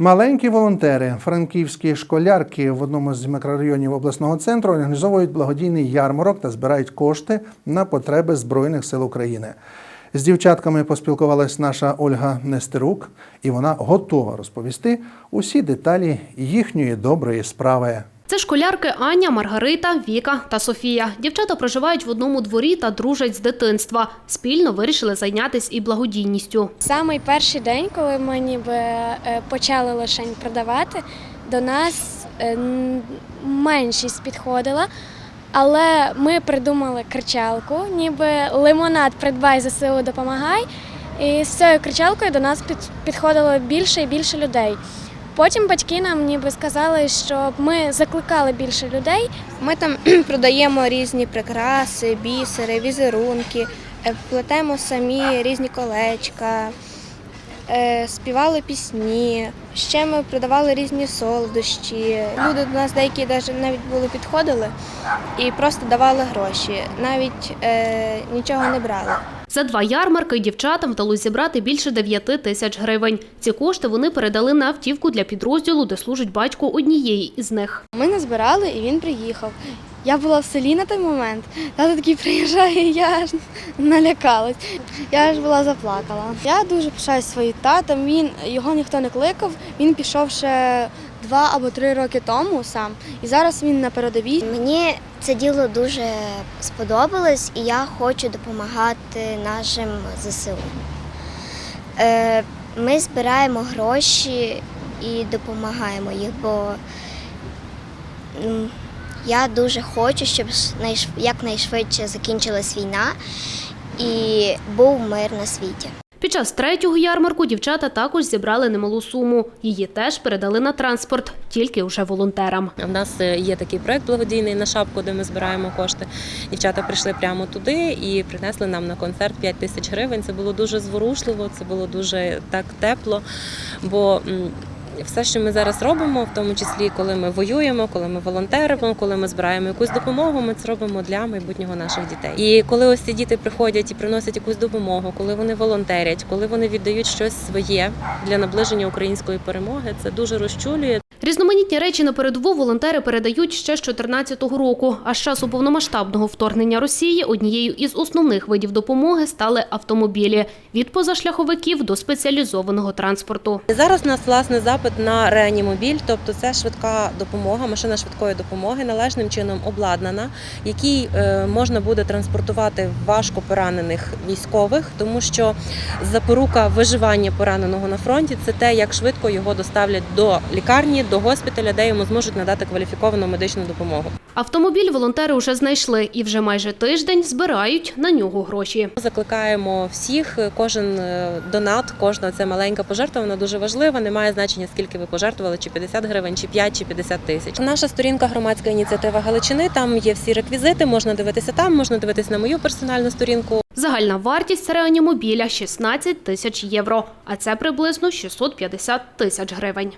Маленькі волонтери, франківські школярки в одному з мікрорайонів обласного центру організовують благодійний ярмарок та збирають кошти на потреби Збройних сил України. З дівчатками поспілкувалась наша Ольга Нестерук, і вона готова розповісти усі деталі їхньої доброї справи. Це школярки Аня, Маргарита, Віка та Софія. Дівчата проживають в одному дворі та дружать з дитинства. Спільно вирішили зайнятися і благодійністю. Самий перший день, коли ми ніби е, почали лишень продавати, до нас е, меншість підходила. Але ми придумали кричалку, ніби лимонад придбай ЗСУ допомагай. І з цією кричалкою до нас підходило більше і більше людей. Потім батьки нам ніби сказали, щоб ми закликали більше людей. Ми там продаємо різні прикраси, бісери, візерунки, е, плетемо самі різні колечка, е, співали пісні. Ще ми продавали різні солодощі. Люди до нас деякі навіть були підходили і просто давали гроші, навіть е, нічого не брали. За два ярмарки дівчатам вдалося зібрати більше 9 тисяч гривень. Ці кошти вони передали на автівку для підрозділу, де служить батько однієї із них. Ми назбирали і він приїхав. Я була в селі на той момент. Тато такий приїжджає, я аж налякалась. Я аж була заплакала. Я дуже пишаюсь своїм татом. Він його ніхто не кликав. Він пішов ще два або три роки тому сам. І зараз він на передовій. Мені це діло дуже сподобалось, і я хочу допомагати нашим ЗСУ. Е, Ми збираємо гроші і допомагаємо їх, бо я дуже хочу, щоб найш- якнайшвидше закінчилась війна і був мир на світі. Під час третього ярмарку дівчата також зібрали немалу суму. Її теж передали на транспорт, тільки вже волонтерам. У нас е, є такий проект благодійний на шапку, де ми збираємо кошти. Дівчата прийшли прямо туди і принесли нам на концерт 5 тисяч гривень. Це було дуже зворушливо, це було дуже так тепло. Бо все, що ми зараз робимо, в тому числі коли ми воюємо, коли ми волонтеримо, коли ми збираємо якусь допомогу, ми це робимо для майбутнього наших дітей. І коли ось ці діти приходять і приносять якусь допомогу, коли вони волонтерять, коли вони віддають щось своє для наближення української перемоги, це дуже розчулює. Різноманітні речі на передову волонтери передають ще з 2014 року. А з часу повномасштабного вторгнення Росії однією із основних видів допомоги стали автомобілі від позашляховиків до спеціалізованого транспорту. Зараз у нас власне запит на реанімобіль, тобто це швидка допомога, машина швидкої допомоги, належним чином обладнана, який е, можна буде транспортувати важко поранених військових, тому що запорука виживання пораненого на фронті це те, як швидко його доставлять до лікарні, до госпіталя, де йому зможуть надати кваліфіковану медичну допомогу. Автомобіль волонтери вже знайшли і вже майже тиждень збирають на нього гроші. Закликаємо всіх, кожен е, донат, кожна це маленька пожертва, вона дуже важлива. Немає значення, скільки ви пожертвували, чи 50 гривень, чи 5, чи 50 тисяч. Наша сторінка громадська ініціатива Галичини. Там є всі реквізити. Можна дивитися там, можна дивитися на мою персональну сторінку. Загальна вартість реанімобіля 16 тисяч євро, а це приблизно 650 тисяч гривень.